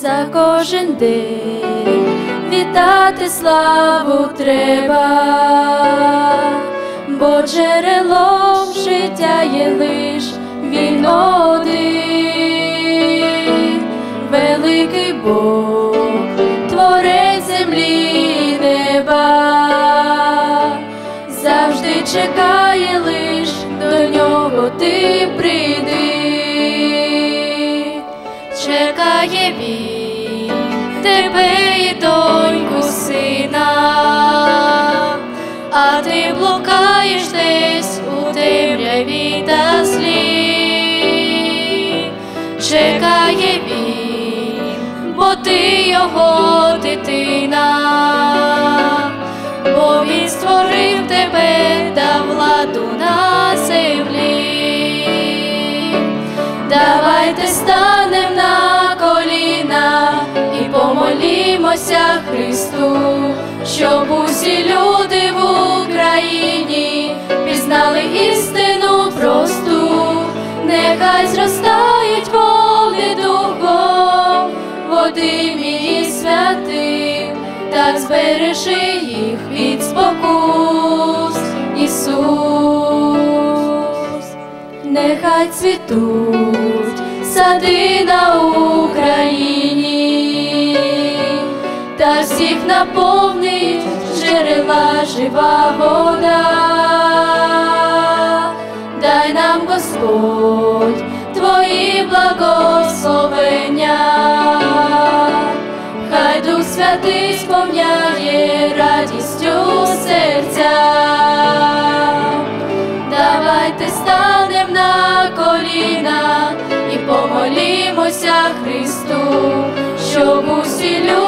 за кожен день. Вітати славу треба, бо джерелом життя є лиш він один, великий Бог, творець землі і неба, завжди чекає лиш до нього ти прийди, чекає він тебе і доньку сина, а ти блукаєш десь у темряві та злі, чекає він, бо ти його дитина, бо він створив тебе та владу на землі. Помолімося Христу, щоб усі люди в Україні пізнали істину просту, нехай зростають волни духом, Водимі і святим, так збережи їх від спокус, Ісус нехай цвітуть сади на наповнить джерела жива вода, дай нам Господь твої благословення, хай Дух Святий сповняє радістю серця. Давайте станем на коліна і помолімося Христу, щоб усі люди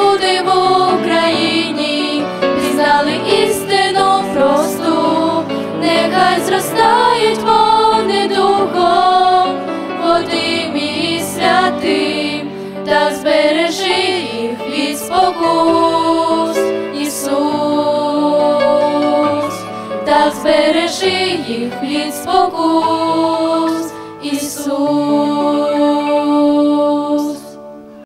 спокус, Ісус та збережи їх від спокус, Ісус.